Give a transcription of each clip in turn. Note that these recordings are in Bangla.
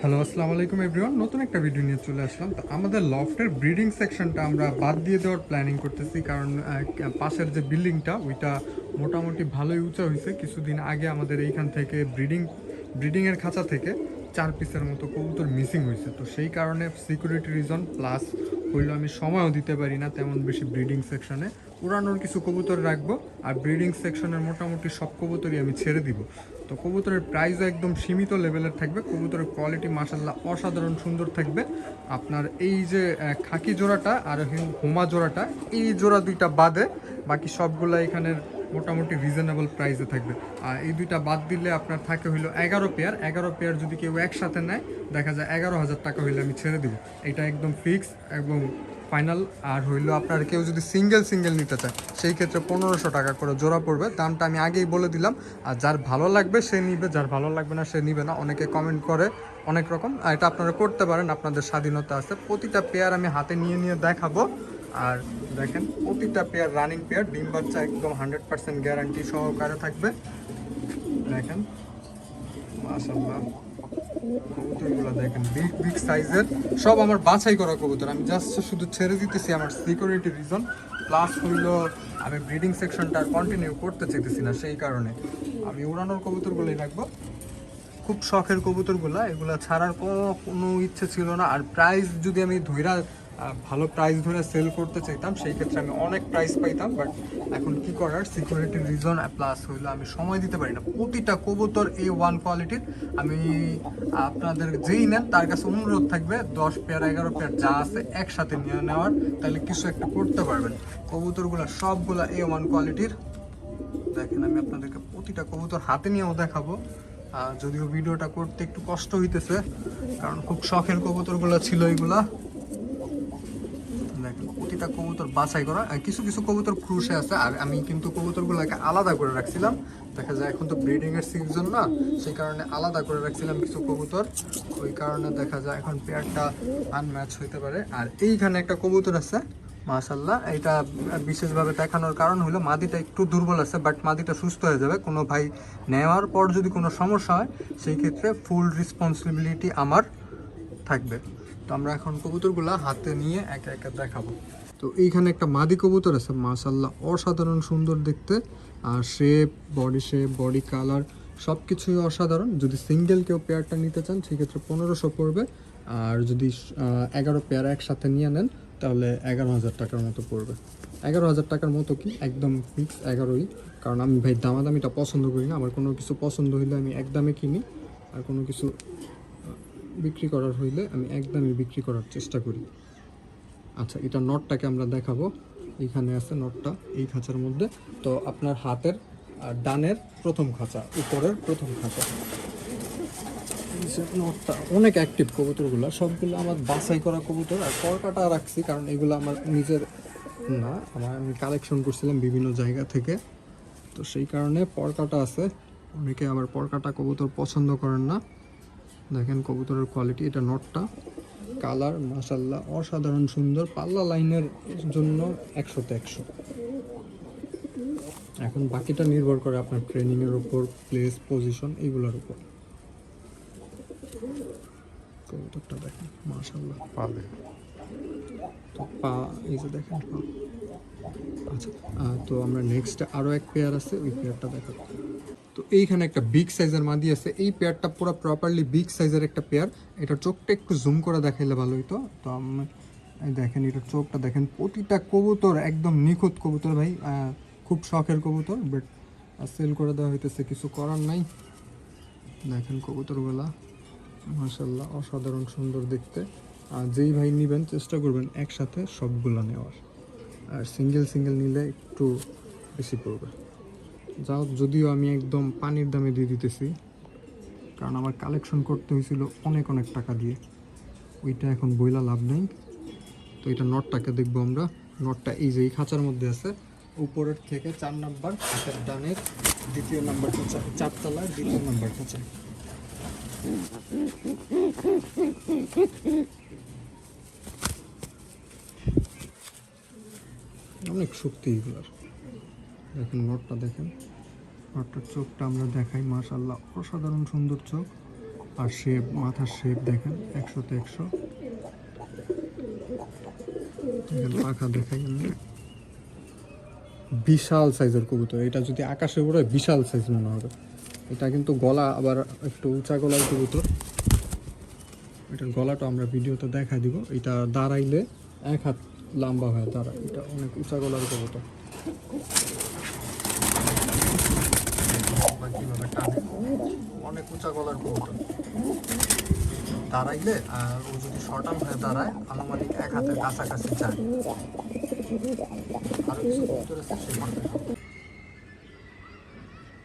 হ্যালো আসসালামু আলাইকুম এভরিওয়ান নতুন একটা ভিডিও নিয়ে চলে আসলাম। তো আমাদের লফটের ব্রিডিং সেকশনটা আমরা বাদ দিয়ে দেওয়ার প্ল্যানিং করতেছি, কারণ পাশের যে বিল্ডিংটা ওইটা মোটামুটি ভালোই উঁচা হয়েছে কিছুদিন আগে আমাদের এইখান থেকে ব্রিডিং ব্রিডিংয়ের খাঁচা থেকে চার পিসের মতো কবুতর মিসিং হয়েছে তো সেই কারণে সিকিউরিটি রিজন প্লাস হইল আমি সময়ও দিতে পারি না তেমন বেশি ব্রিডিং সেকশনে উড়ানোর কিছু কবুতর রাখব আর ব্রিডিং সেকশনের মোটামুটি সব কবুতরই আমি ছেড়ে দিব। তো কবুতরের প্রাইসও একদম সীমিত লেভেলের থাকবে, কবুতরের কোয়ালিটি মাসাল্লাহ অসাধারণ সুন্দর থাকবে। আপনার এই যে খাকি জোড়াটা আর হোমা জোড়াটা, এই জোড়া দুইটা বাদে বাকি সবগুলা এখানের মোটামুটি রিজনেবল প্রাইসে থাকবে। আর এই দুইটা বাদ দিলে আপনার থাকে হইল এগারো পেয়ার এগারো পেয়ার যদি কেউ একসাথে নেয়, দেখা যায় এগারো হাজার টাকা হইলে আমি ছেড়ে দিব। এটা একদম ফিক্স এবং ফাইনাল। আর হইল আপনার কেউ যদি সিঙ্গেল সিঙ্গেল নিতে চায়, সেই ক্ষেত্রে পনেরোশো টাকা করে জোড়া পড়বে। দামটা আমি আগেই বলে দিলাম। আর যার ভালো লাগবে সে নিবে, যার ভালো লাগবে না সে নিবে না। অনেকে কমেন্ট করে অনেক রকম। আর এটা আপনারা করতে পারেন, আপনাদের স্বাধীনতা আছে। প্রতিটা পেয়ার আমি হাতে নিয়ে নিয়ে দেখাবো। আর দেখেন, প্রতিটা পেয়ার রানিং পেয়ার ডিম বাচ্চা একদম হান্ড্রেড পার্সেন্ট গ্যারান্টি সহকারে থাকবে। দেখেন মাশাল্লাহ কবুতরগুলো দেখেন বিগ বিগ সাইজের সব আমার বাছাই করা কবুতর। আমি জাস্ট শুধু ছেড়ে দিতেছি আমার সিকিউরিটি রিজন প্লাস হইল আমি ব্রিডিং সেকশনটা কন্টিনিউ করতে চাইতেছি না সেই কারণে। আমি উড়ানোর কবুতরগুলোই রাখব। খুব শখের কবুতরগুলা এগুলা ছাড়ার কোনো- ইচ্ছে ছিল না। আর প্রাইস যদি আমি আহ, ভালো প্রাইস ধরে সেল করতে চাইতাম, সেই ক্ষেত্রে আমি অনেক প্রাইস পাইতাম বাট এখন কি করার? সিকিউরিটি রিজন প্লাস হইল আমি সময় দিতে পারি না। প্রতিটা কবুতর এই ওয়ান কোয়ালিটির আমি আপনাদের যেই নেন, তার কাছে অনুরোধ থাকবে, দশ পেয়ার এগারো পেয়ার যা আছে একসাথে নিয়ে নেওয়ার, তাহলে কিছু একটা করতে পারবেন। কবুতরগুলা, সবগুলা এ ওয়ান কোয়ালিটির দেখেন, আমি আপনাদেরকে প্রতিটা কবুতর হাতে নিয়েও দেখাবো। যদিও ভিডিওটা করতে একটু কষ্ট হইতেছে, কারণ খুব শখের কবুতরগুলো ছিল এগুলা। প্রতিটা কবুতর বাছাই করা। কিছু কিছু কবুতর ক্রুশে আছে, আর আমি কিন্তু কবুতরগুলোকে আলাদা করে রাখছিলাম। দেখা যায় এখন তো ব্রিডিং এর সিজন না, সেই কারণে আলাদা করে রাখছিলাম কিছু কবুতর। ওই কারণে দেখা যায় এখন পেয়ারটা আনম্যাচ হইতে পারে। আর এইখানে একটা কবুতর আছে মাশাল্লাহ এটা বিশেষভাবে দেখানোর কারণ হলো মাদিটা একটু দুর্বল আছে বাট মাদিটা সুস্থ হয়ে যাবে। কোনো ভাই নেওয়ার পর যদি কোনো সমস্যা হয়, সেই ক্ষেত্রে ফুল রেসপন্সিবিলিটি আমার থাকবে। তো আমরা এখন কবুতরগুলা হাতে নিয়ে একে একে দেখাবো। তো এইখানে একটা মাদি কবুতর আছে মাশাল্লাহ অসাধারণ সুন্দর দেখতে। আর shape body shape body colour সব কিছুই অসাধারণ। যদি সিঙ্গেল কেউ পেয়ারটা নিতে চান, সেক্ষেত্রে পনেরোশো পড়বে। আর যদি এগারো পেয়ার একসাথে নিয়ে নেন, তাহলে এগারো হাজার টাকার মতো পড়বে। এগারো হাজার টাকার মতো কি? একদম ফিক্স এগারোই। কারণ আমি ভাই দামাদামিটা পছন্দ করি না। আমার কোনো কিছু পছন্দ হইলে আমি একদমে কিনি। আর কোনো কিছু বিক্রি করার হইলে আমি একদমই বিক্রি করার চেষ্টা করি। আচ্ছা এটা নটটাকে আমরা দেখাবো। এইখানে আছে নটটা, এই খাঁচার মধ্যে। তো আপনার হাতের ডানের প্রথম খাঁচা, উপরের প্রথম খাঁচা। নটটা, অনেক অ্যাক্টিভ কবুতরগুলো। সবগুলো আমার বাছাই করা কবুতর। আর পরকাটা রাখছি, কারণ এগুলো আমার নিজের না, আমার আমি কালেকশন করছিলাম বিভিন্ন জায়গা থেকে। তো সেই কারণে পরকাটা আছে। অনেকে আবার পরকাটা কবুতর পছন্দ করেন না। দেখেন কবুতরের কোয়ালিটি এটা নটটা। কালার মাসাল্লাহ অসাধারণ সুন্দর পাল্লা লাইনের জন্য একশোতে একশো। এখন বাকিটা নির্ভর করে আপনার ট্রেনিংয়ের উপর প্লেস পজিশন এইগুলোর উপর। কবুতরটা দেখেন মাসাল্লাহ পাবে তো পা এই যে দেখেন পা। আচ্ছা তো আমরা নেক্সট আরও এক পেয়ার আছে ওই পেয়ারটা দেখাবো তো এইখানে একটা বিগ সাইজের মাদি আছে। এই পেয়ারটা পুরো প্রপারলি বিগ সাইজের একটা পেয়ার এটা চোখটা একটু জুম করে দেখাইলে ভালো তো। আমি দেখেন, এটা চোখটা দেখেন, প্রতিটা কবুতর একদম নিখুঁত কবুতর ভাই। খুব শখের কবুতর বাট সেল করে দেওয়া হইতেছে, কিছু করার নাই। দেখেন কবুতরগুলা মাসাল্লাহ অসাধারণ সুন্দর দেখতে। আর যেই ভাই নেবেন, চেষ্টা করবেন একসাথে সবগুলো নেওয়ার। আর সিঙ্গেল সিঙ্গেল নিলে একটু বেশি পড়বে। যাও, যদিও আমি একদম পানির দামে দিয়ে দিতেছি। কারণ আমার কালেকশন করতে হয়েছিল অনেক অনেক টাকা দিয়ে। ওইটা এখন বইলা লাভ নেই। তো এটা নটটাকে দেখব আমরা। নটটা এই যে এই খাঁচার মধ্যে আছে। উপরের থেকে চার নাম্বার, হাতের ডানের দ্বিতীয় নাম্বার খাঁচা চারতলার দ্বিতীয় নাম্বার খাঁচা। অনেক শক্তি এগুলার। দেখেন নটটা দেখেন। নটটার চোখটা আমরা দেখাই মাশাল্লাহ অসাধারণ সুন্দর চোখ। আর শেপ মাথার শেপ দেখেন একশো একশোতে একশো। পাখা দেখাই। বিশাল সাইজের কবুতর। এটা যদি আকাশে উড়ে বিশাল সাইজ মনে হবে। এটা কিন্তু গলা আবার একটু উঁচা গলার কবুতর। এটার গলাটা আমরা ভিডিওতে দেখা দিব। এটা দাঁড়াইলে এক হাত লম্বা হয় দাঁড়ায়। এটা অনেক উঁচা গলার কবুতর। উঁচা গলার কবুতর দাঁড়াইলে, আর ও যদি শর্টান হয়ে দাঁড়ায়, আনুমানিক এক হাতের কাছাকাছি যায়।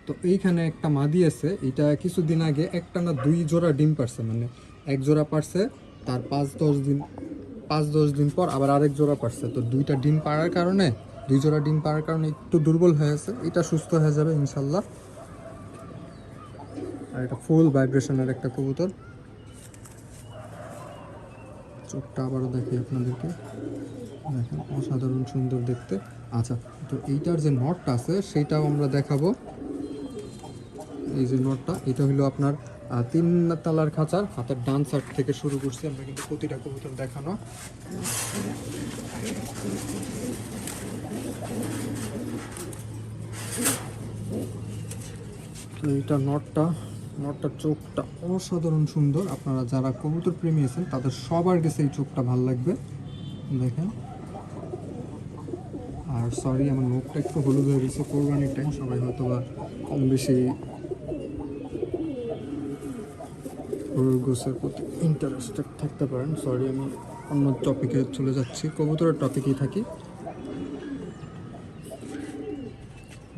তো এইখানে একটা মাদি আছে, এটা কিছুদিন আগে একটা না দুই জোড়া ডিম পারছে মানে এক জোড়া পারছে, তার পাঁচ, দশ দিন, পাঁচ, দশ দিন পর আবার আরেক জোড়া পারছে। তো দুইটা ডিম পাড়ার কারণে, দুই জোড়া ডিম পাড়ার কারণে একটু দুর্বল হয়ে আছে, এটা সুস্থ হয়ে যাবে, ইনশাল্লাহ। আর এটা ফুল ভাইব্রেশনের একটা কবুতর। চোখটা আবারও দেখি আপনাদেরকে। দেখেন, অসাধারণ সুন্দর দেখতে। আচ্ছা তো এইটার যে নটটা আছে, সেইটাও আমরা দেখাবো। এই যে নটটা এটা হলো আপনার তিন তালার খাঁচার, হাতের ডান সাইড থেকে শুরু করছি আমরা কিন্তু প্রতিটা কবুতর দেখানো। তো এইটা নটটা নটটার চোখটা অসাধারণ সুন্দর। আপনারা যারা কবুতর প্রেমী আছেন, তাদের সবার কাছে এই চোখটা ভালো লাগবে। দেখেন। আর সরি আমার মুখটা একটু হলুদ হয়ে গেছে, কোরবানির টাইম সবাই হয়তো বা কম বেশি গরুর গোসের প্রতি ইন্টারেস্টেড থাকতে পারেন। সরি আমি অন্য টপিকে চলে যাচ্ছি। কবুতরের টপিকেই থাকি।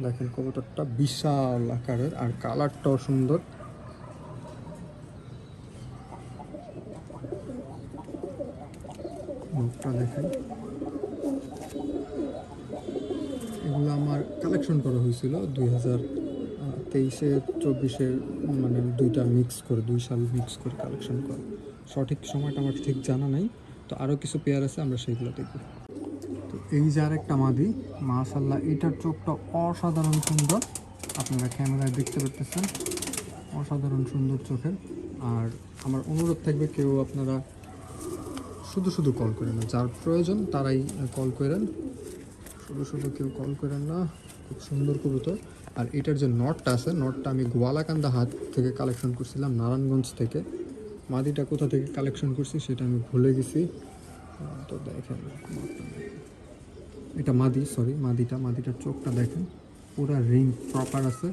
দেখেন, কবুতরটা বিশাল আকারের আর কালারটাও সুন্দর। মুখটা দেখেন। এগুলো আমার কালেকশন করা হয়েছিল দুই হাজার তেইশে, চব্বিশের মানে দুইটা মিক্স করে, দুই সাল মিক্স করে কালেকশন করা। সঠিক সময়টা আমার ঠিক জানা নাই, তো আরও কিছু পেয়ার আছে, আমরা সেইগুলো দেখব। তো এই যে আরেকটা মাদি মাশাল্লাহ এটার চোখটা অসাধারণ সুন্দর। আপনারা ক্যামেরায় দেখতে পাচ্ছেন অসাধারণ সুন্দর চোখের। আর আমার অনুরোধ থাকবে, কেউ আপনারা শুধু শুধু কল করেন না, যার প্রয়োজন তারাই কল করেন। শুধু শুধু কেউ কল করেন না, খুব সুন্দর কবুতর। আর এটার যে নটটা আছে, নটটা আমি গোয়ালাকান্দা হাত থেকে কালেকশন করছিলাম, নারায়ণগঞ্জ থেকে। মাদিটা কোথা থেকে কালেকশন করছি সেটা আমি ভুলে গেছি। তো দেখেন। এটা মাদি সরি মাদিটা মাদিটার চোখটা দেখেন। পুরা রিং প্রপার আছে।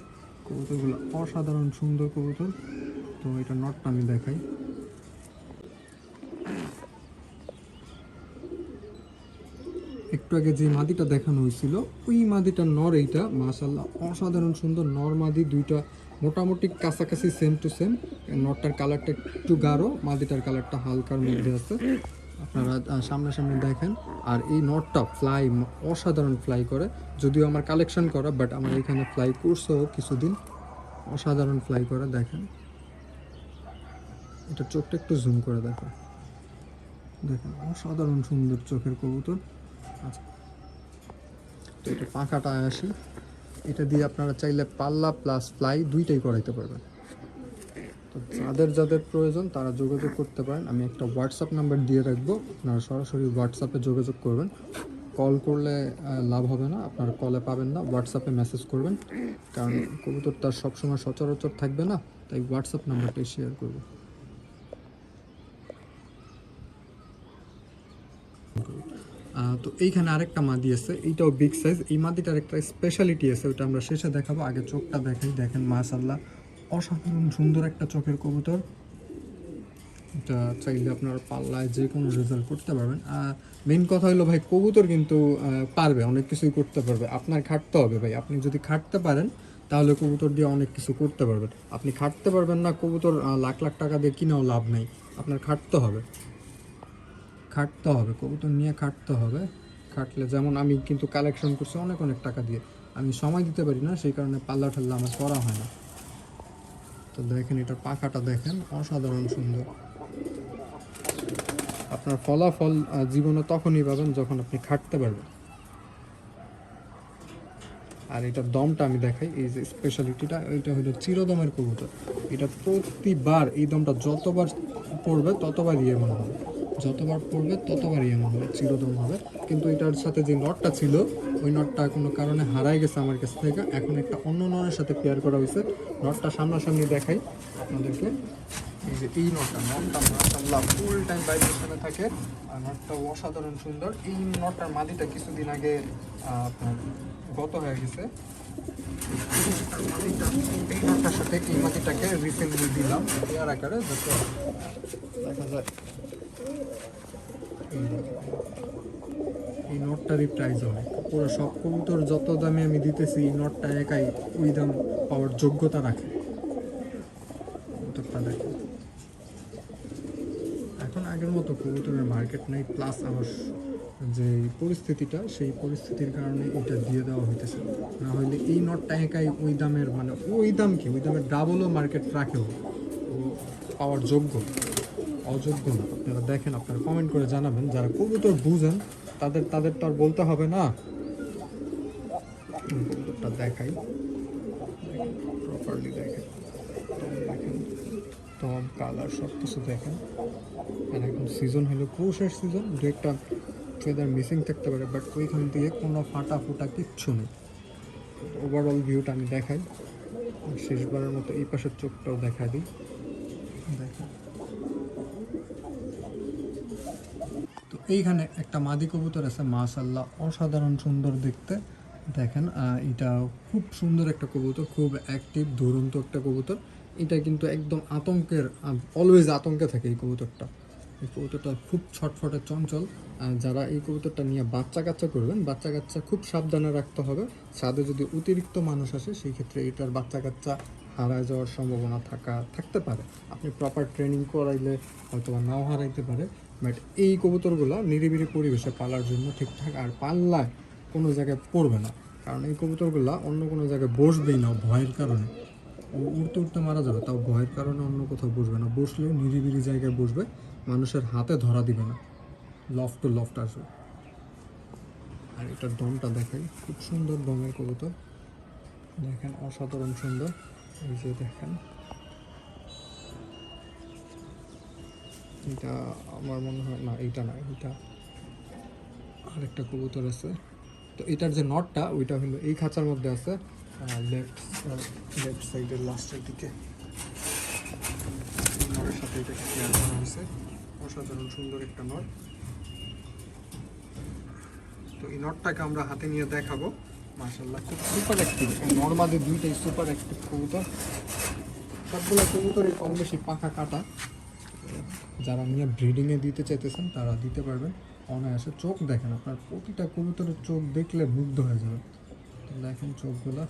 কবুতরগুলো অসাধারণ সুন্দর কবুতর। তো এটা নটটা আমি দেখাই। একটু আগে যে মাদিটা দেখানো হয়েছিল, ওই মাদিটার নর এইটা মাশাল্লাহ অসাধারণ সুন্দর নর মাদি, দুইটা মোটামুটি কাছাকাছি সেম টু সেম নরটার কালারটা একটু গাঢ়, মাদিটার কালারটা হালকার মধ্যে আছে। আপনারা সামনাসামনি দেখেন। আর এই নটটা ফ্লাই অসাধারণ ফ্লাই করে। যদিও আমার কালেকশন করা বাট আমার এখানে ফ্লাই করছেও কিছুদিন। অসাধারণ ফ্লাই করে, দেখেন। এটা চোখটা একটু জুম করে দেখো। দেখেন, অসাধারণ সুন্দর চোখের কবুতর। আচ্ছা। তো এটা পাখাটা আসি। এটা দিয়ে আপনারা চাইলে পাল্লা প্লাস ফ্লাই দুইটাই করাইতে পারবেন। তো যাদের যাদের প্রয়োজন তারা যোগাযোগ করতে পারেন। আমি একটা হোয়াটসঅ্যাপ নাম্বার দিয়ে রাখব। আপনারা সরাসরি হোয়াটসঅ্যাপে যোগাযোগ করবেন। কল করলে লাভ হবে না। আপনারা কলে পাবেন না। হোয়াটসঅ্যাপে মেসেজ করবেন। কারণ কবুতর তার সবসময় সচরাচর থাকবে না। তাই হোয়াটসঅ্যাপ নাম্বারটাই শেয়ার করব। তো এইখানে আরেকটা মাদি আছে, এইটাও বিগ সাইজ এই মাদিটার একটা স্পেশালিটি আছে, ওটা আমরা শেষে দেখাবো। আগে চোখটা দেখাই দেখেন মাশাল্লাহ অসাধারণ সুন্দর একটা চোখের কবুতর। এটা চাইলে আপনার পাল্লায় যে কোনো রেজাল্ট করতে পারবেন। আর মেন কথা হলো ভাই, কবুতর কিন্তু পারবে, অনেক কিছুই করতে পারবে। আপনার খাটতে হবে ভাই। আপনি যদি খাটতে পারেন, তাহলে কবুতর দিয়ে অনেক কিছু করতে পারবেন। আপনি খাটতে পারবেন না, কবুতর লাখ লাখ টাকা দিয়ে কিনেও লাভ নেই। আপনার খাটতে হবে। খাটতে হবে, কবুতর নিয়ে খাটতে হবে। খাটলে যেমন আমি কিন্তু কালেকশন করছি অনেক অনেক টাকা দিয়ে। আমি সময় দিতে পারি না, সেই কারণে পাল্লা ঠাল্লা আমার করা হয় না। তো দেখেন এটার পাখাটা দেখেন, অসাধারণ সুন্দর। আপনার ফলাফল জীবনে তখনই পাবেন যখন আপনি খাটতে পারবেন। আর এটার দমটা আমি দেখাই, এই যে স্পেশালিটিটা এটা হলো চিরদমের কবুতর। এটা প্রতিবার এই দমটা যতবার পড়বে ততবার ইয়ে মনে হবে। যতবার পড়বে ততবার ইয়ে মনে হবে, চিরদম হবে। কিন্তু এটার সাথে যে নটটা ছিল, ওই নটটা কোনো কারণে হারাই গেছে আমার কাছ থেকে। এখন একটা অন্য নটের সাথে পেয়ার করা হয়েছে। নটটা সামনাসামনি দেখাই আপনাদেরকে। এই যে এই নটটা নটটা মাশাআল্লাহ ফুল টাইম ভাইব্রেশনে থাকে। আর নটটা অসাধারণ সুন্দর। এই নটটার মাদিটা কিছুদিন আগে আপনার গত হয়ে গেছে। এই নটটার সাথে এই মাটিটাকে রিসেন্টলি দিলাম। পেয়ার আকারে, যাতে দেখা যায়। এই। নটটারই প্রাইস অনেক পুরো সব কবুতর যত দামে আমি দিতেছি, এই নটটা একাই ওই দাম পাওয়ার যোগ্যতা রাখে। এখন আগের মতো কবুতরের মার্কেট নেই প্লাস আমার যে পরিস্থিতিটা, সেই পরিস্থিতির কারণে এটা দিয়ে দেওয়া হইতেছে না। হলে এই নটটা একাই ওই দামের মানে ওই দাম কি? ওই দামের ডাবলও মার্কেট রাখেও পাওয়ার যোগ্য। অযোগ্য না। আপনারা দেখেন, আপনারা কমেন্ট করে জানাবেন। যারা কবুতর বুঝেন, তাদের তাদের তো আর বলতে হবে না। কবুতরটা দেখাই। প্রপারলি দেখেন। দেখেন। টম কালার সব কিছু দেখেন এখন সিজন হলো পৌষের সিজন দু একটা ফেদার মিসিং থাকতে পারে বাট ওইখান থেকে কোনো ফাটা ফুটা কিচ্ছু নেই। ওভারঅল ভিউটা আমি দেখাই। শেষবারের মতো এই পাশের চোখটাও দেখা দিই দেখেন তো এইখানে একটা মাদি কবুতর আছে মাশাল্লাহ অসাধারণ সুন্দর দেখতে। দেখেন এটা খুব সুন্দর একটা কবুতর, খুব অ্যাক্টিভ দুরন্ত একটা কবুতর। এটা কিন্তু একদম আতঙ্কের অলওয়েজ আতঙ্কে থাকে এই কবুতরটা। এই কবুতরটা খুব ছটফটে চঞ্চল। যারা এই কবুতরটা নিয়ে বাচ্চা কাচ্চা করবেন, বাচ্চা কাচ্চা খুব সাবধানে রাখতে হবে। ছাদে যদি অতিরিক্ত মানুষ আসে, সেই ক্ষেত্রে এটার বাচ্চা কাচ্চা হারায় যাওয়ার সম্ভাবনা থাকা, থাকতে পারে। আপনি প্রপার ট্রেনিং করাইলে হয়তো নাও হারাইতে পারে। বাট এই কবুতরগুলো নিরিবিলি পরিবেশে পালার জন্য ঠিকঠাক আর পাল্লায় কোনো জায়গায় পড়বে না। কারণ এই কবুতরগুলো অন্য কোনো জায়গায় বসবেই না ভয়ের কারণে। ও উড়তে উড়তে মারা যাবে, তাও ভয়ের কারণে অন্য কোথাও বসবে না। বসলেও নিরিবিলি জায়গায় বসবে, মানুষের হাতে ধরা দিবে না। লফট টু লফট আসবে। আর এটার দমটা দেখাই খুব সুন্দর দমের কবুতর। দেখেন, অসাধারণ সুন্দর। এই যে দেখেন এটা আমার মনে হয়, না, এইটা না এটা আরেকটা কবুতর আছে। তো এটার যে নটটা, ওইটা হলো এই খাঁচার মধ্যে আছে। লেফট লেফট সাইডের লাস্টের দিকে। অসাধারণ, সুন্দর একটা নট। তো এই নটটাকে আমরা হাতে নিয়ে দেখাবো। মার্শাল্লাহ খুব সুপার অ্যাক্টিভ নর্মালি দুইটাই সুপার অ্যাক্টিভ কবুতর। সবগুলো কবুতরই কম বেশি পাখা কাটা। যারা নিয়ে ব্রিডিংয়ে দিতে চাইতেছেন, তারা দিতে পারবেন। অনায়াসে চোখ দেখেন, আপনার প্রতিটা কবুতরের চোখ দেখলে মুগ্ধ হয়ে যাবে দেখেন চোখগুলা।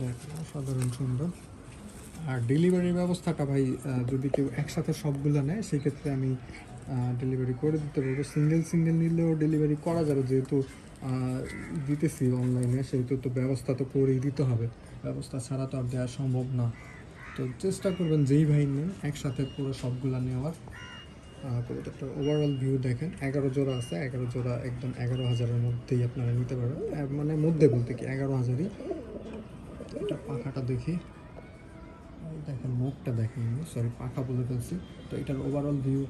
দেখেন, অসাধারণ সুন্দর। আর ডেলিভারির ব্যবস্থাটা ভাই যদি কেউ একসাথে সবগুলো নেয়, সেক্ষেত্রে আমি ডেলিভারি করে দিতে পারব। সিঙ্গেল সিঙ্গেল নিলেও ডেলিভারি করা যাবে, যেহেতু দিতেছি অনলাইনে সেহেতু তো ব্যবস্থা তো করেই দিতে হবে। ব্যবস্থা ছাড়া তো আর দেওয়া সম্ভব না। তো চেষ্টা করবেন যেই ভাই নেন, একসাথে পুরো সবগুলা নেওয়ার। কবুতরটার ওভারঅল ভিউ দেখেন। এগারো জোড়া আছে, এগারো জোড়া একদম এগারো হাজারের মধ্যেই আপনারা নিতে পারবেন। মানে মধ্যে বলতে কি, এগারো হাজারই। এটা পাখাটা দেখি। দেখেন মুখটা দেখেন সরি পাখা বলে ফেলছি। তো এটার ওভারঅল ভিউ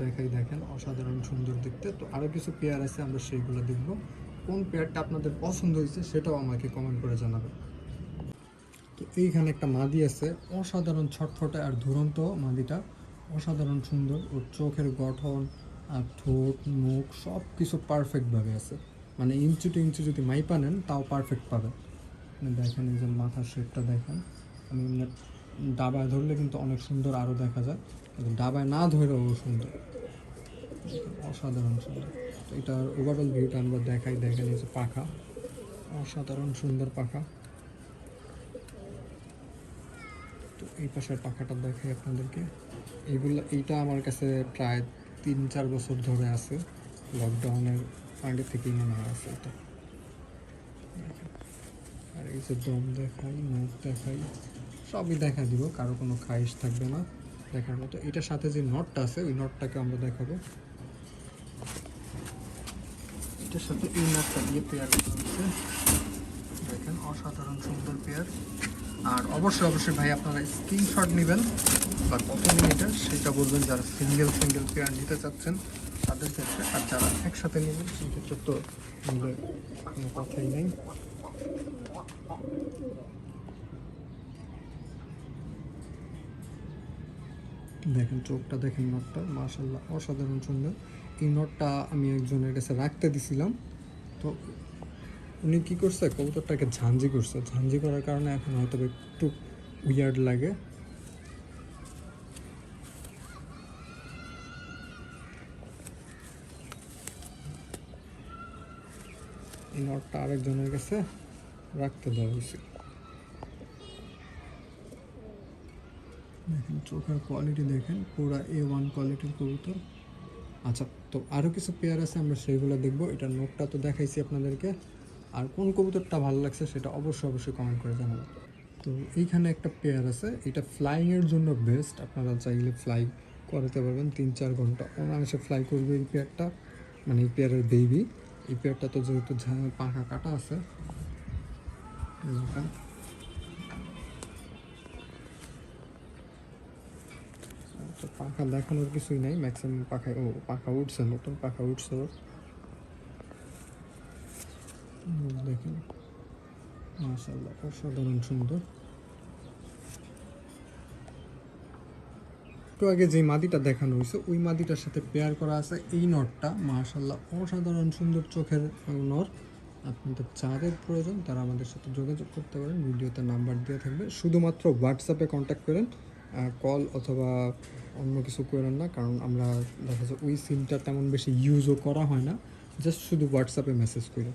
দেখাই দেখেন। অসাধারণ সুন্দর দেখতে। তো আরও কিছু পেয়ার আছে, আমরা সেইগুলো দেখব। কোন পেয়ারটা আপনাদের পছন্দ হয়েছে সেটাও আমাকে কমেন্ট করে জানাবেন। তো এইখানে একটা মাদি আছে। অসাধারণ ছটফটে আর দুরন্ত মাদিটা। অসাধারণ সুন্দর। ওর চোখের গঠন আর ঠোঁট, মুখ সব কিছু পারফেক্টভাবে আছে। মানে ইঞ্চি টু ইঞ্চি যদি মাইপা নেন, তাও পারফেক্ট পাবে আপনি দেখেন এই যে মাথার শেপটা দেখেন। আমি এমনি ডাবায় ধরলে কিন্তু অনেক সুন্দর আরও দেখা যায়। কিন্তু ডাবায় না ধরেও সুন্দর। অসাধারণ সুন্দর। তো এটার ওভারঅল ভিউটা আমরা দেখাই, দেখেন এই যে পাখা। অসাধারণ সুন্দর পাখা। তো এই পাশের পাখাটা দেখাই আপনাদেরকে। এইগুলো এইটা আমার কাছে প্রায় তিন চার বছর ধরে আছে। লকডাউনের আগে থেকেই মনে হয় আছে এটা। আর এই যে দম দেখাই, মুখ দেখাই। সবই দেখা দিব, কারও কোনো খাইশ থাকবে না দেখার মতো। এটার সাথে যে নটটা আছে, ওই নটটাকে আমরা দেখাবো। এটার সাথে এই নটটা দিয়ে পেয়ার হয়েছে দেখেন, অসাধারণ সুন্দর পেয়ার আর অবশ্যই অবশ্যই ভাই, আপনারা স্ক্রিনশট নেবেন বা কত মিনিটের, সেটা বলবেন যারা সিঙ্গেল সিঙ্গেল পেয়ার নিতে চাচ্ছেন তাদের ক্ষেত্রে। আর যারা একসাথে নেবেন সেই ক্ষেত্রে তো নিলে কোনো কথাই নেই। দেখেন, চোখটা দেখেন নটটা মাশাল্লাহ অসাধারণ সুন্দর। এই নটটা আমি একজনের কাছে রাখতে দিছিলাম। তো উনি কী করছে, কবুতরটাকে ঝাঞ্জি করছে। ঝাঞ্জি করার কারণে এখন হয়তো একটু উইয়ার্ড লাগে। এই নটটা আরেকজনের কাছে রাখতে দেওয়া হয়েছে। দেখেন, চোখের কোয়ালিটি দেখেন, পুরো এ ওয়ান কোয়ালিটির কবুতর। আচ্ছা তো আরও কিছু পেয়ার আছে, আমরা সেইগুলো দেখব। এটা নোটটা তো দেখাইছি আপনাদেরকে। আর কোন কবুতরটা ভালো লাগছে সেটা অবশ্যই অবশ্যই কমেন্ট করে জানাবেন। তো এইখানে একটা পেয়ার আছে, এটা ফ্লাইংয়ের জন্য বেস্ট আপনারা চাইলে ফ্লাই করাতে পারবেন তিন চার ঘণ্টা অনায়াসে ফ্লাই করবে এই পেয়ারটা মানে এই পেয়ারের বেবি এই পেয়ারটা তো যেহেতু পাখা কাটা আছে। তো পাখা দেখানোর কিছুই নাই ম্যাক্সিমাম পাখা, ও, পাখা উঠছে, নতুন পাখা উঠছে দেখেন। মাশাল্লাহ অসাধারণ সুন্দর। একটু আগে যে মাদিটা দেখানো হয়েছে, ওই মাদিটার সাথে পেয়ার করা আছে এই নটটা। মাশাল্লাহ অসাধারণ সুন্দর চোখের নর আপনাদের যাদের প্রয়োজন তারা আমাদের সাথে যোগাযোগ করতে পারেন। ভিডিওতে নাম্বার দেওয়া থাকবে। শুধুমাত্র হোয়াটসঅ্যাপে কন্ট্যাক্ট করেন কল অথবা অন্য কিছু করেন না, কারণ আমরা দেখা যাচ্ছে ওই সিমটা তেমন বেশি ইউজও করা হয় না জাস্ট শুধু হোয়াটসঅ্যাপে মেসেজ করে।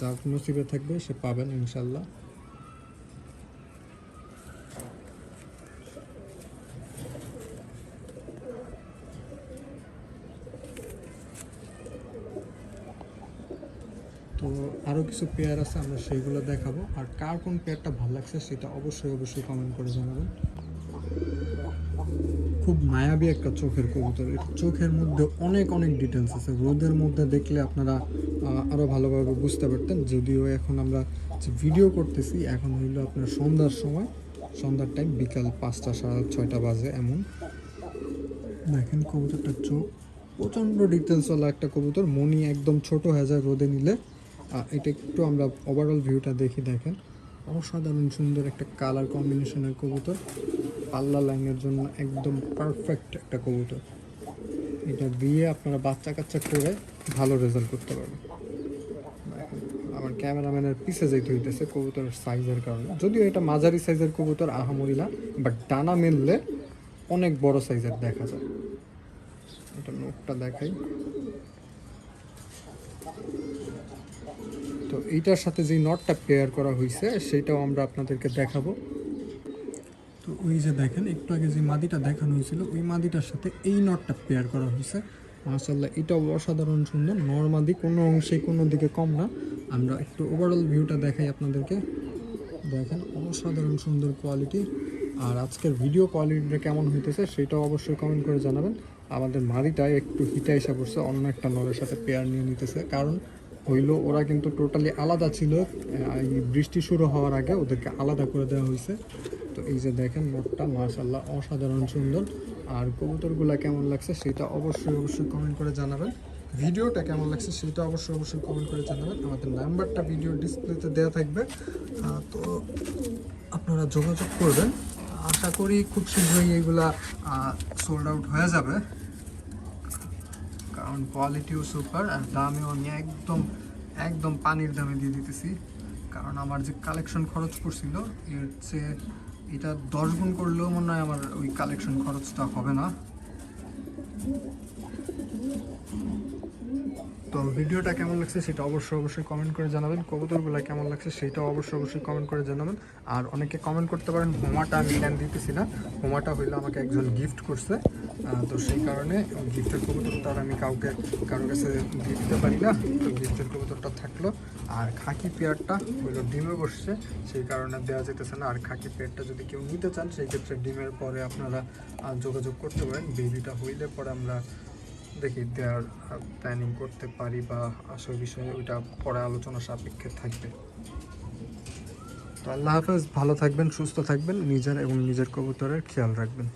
যার নসিবে থাকবে, সে পাবেন ইনশাল্লাহ। তো আরও কিছু পেয়ার আছে, আমরা সেইগুলো দেখাবো। আর কার কোন পেয়ারটা ভালো লাগছে, সেটা অবশ্যই অবশ্যই কমেন্ট করে জানাবেন। খুব মায়াবী একটা চোখের কবুতর। চোখের মধ্যে অনেক অনেক ডিটেলস আছে। রোদের মধ্যে দেখলে আপনারা আরও ভালোভাবে বুঝতে পারতেন। যদিও এখন আমরা যে ভিডিও করতেছি, এখন হইল আপনার সন্ধ্যার সময়। সন্ধ্যার টাইম বিকাল পাঁচটা, সাড়ে ছয়টা বাজে এমন। দেখেন কবুতরটার চোখ। প্রচণ্ড ডিটেলসওয়ালা একটা কবুতর। মনি একদম ছোট হয়ে যায় রোদে নিলে। এটা একটু আমরা ওভারঅল ভিউটা দেখি, দেখেন। অসাধারণ সুন্দর একটা কালার কম্বিনেশনের কবুতর। পাল্লা লাইনের জন্য একদম পারফেক্ট একটা কবুতর। এটা দিয়ে আপনারা বাচ্চা কাচ্চা করে ভালো রেজাল্ট করতে পারবেন। আমার ক্যামেরাম্যানের পিছে যেতে হইতেছে কবুতরের সাইজের কারণে। যদিও এটা মাঝারি সাইজের কবুতর, আহামরিলা বাট ডানা মেললে অনেক বড় সাইজের দেখা যায়। এটা নোটটা দেখাই। তো এইটার সাথে যে নটটা পেয়ার করা হয়েছে সেটাও আমরা আপনাদেরকে দেখাবো। তো ওই যে দেখেন, একটু আগে যে মাদিটা দেখানো হয়েছিল, ওই মাদিটার সাথে এই নটটা পেয়ার করা হয়েছে। মাসাল্লাহ এটাও অসাধারণ সুন্দর। নর্মাদি কোনো অংশে কোনো দিকে কম না। আমরা একটু ওভারঅল ভিউটা দেখাই আপনাদেরকে। দেখেন, অসাধারণ সুন্দর কোয়ালিটি আর আজকের ভিডিও কোয়ালিটিটা কেমন হইতেছে, সেটাও অবশ্যই কমেন্ট করে জানাবেন। আমাদের মাদিটা একটু হিটা এসে পড়ছে, অন্য একটা নরের সাথে পেয়ার নিয়ে নিতেছে। কারণ হইল, ওরা কিন্তু টোটালি আলাদা ছিল। এই বৃষ্টি শুরু হওয়ার আগে ওদেরকে আলাদা করে দেওয়া হয়েছে। তো এই যে দেখেন, মোটটা মাশাল্লাহ অসাধারণ সুন্দর। আর কবুতরগুলা কেমন লাগছে সেটা অবশ্যই অবশ্যই কমেন্ট করে জানাবেন। ভিডিওটা কেমন লাগছে সেটা অবশ্যই অবশ্যই কমেন্ট করে জানাবেন। আমাদের নাম্বারটা ভিডিও ডিসপ্লেতে দেওয়া থাকবে। তো আপনারা যোগাযোগ করবেন। আশা করি খুব শীঘ্রই এগুলা সোল্ড আউট হয়ে যাবে। কারণ কোয়ালিটিও সুপার আর দামেও আমি একদম একদম পানির দামে দিয়ে দিতেছি। কারণ আমার যে কালেকশন খরচ করছিল এর চেয়ে এটা দশ গুণ করলেও মনে হয় আমার ওই কালেকশন খরচটা হবে না। তো ভিডিওটা কেমন লাগছে সেটা অবশ্যই অবশ্যই কমেন্ট করে জানাবেন। কবুতরগুলো কেমন লাগছে সেটাও অবশ্যই অবশ্যই কমেন্ট করে জানাবেন। আর অনেকে কমেন্ট করতে পারেন, হোমাটা আমি এখান দিতেছি না। হোমাটা হইলে আমাকে একজন গিফট করছে। তো সেই কারণে গিফটের কবুতরটা আর আমি কাউকে কারোর কাছে দিয়ে দিতে পারি না। তো গিফটের কবুতরটা থাকল। আর খাকি পেয়ারটা হইল ডিমে বসছে, সেই কারণে দেওয়া যেতেছে না। আর খাকি পেয়ারটা যদি কেউ নিতে চান, সেই ক্ষেত্রে ডিমের পরে আপনারা যোগাযোগ করতে পারেন। বেবিটা হইলে পরে আমরা দেখি দেওয়ার প্ল্যানিং করতে পারি বা আসল বিষয়ে ওইটা পরে আলোচনা সাপেক্ষে থাকবে। তো আল্লাহ হাফেজ, ভালো থাকবেন, সুস্থ থাকবেন, নিজের এবং নিজের কবুতরের খেয়াল রাখবেন।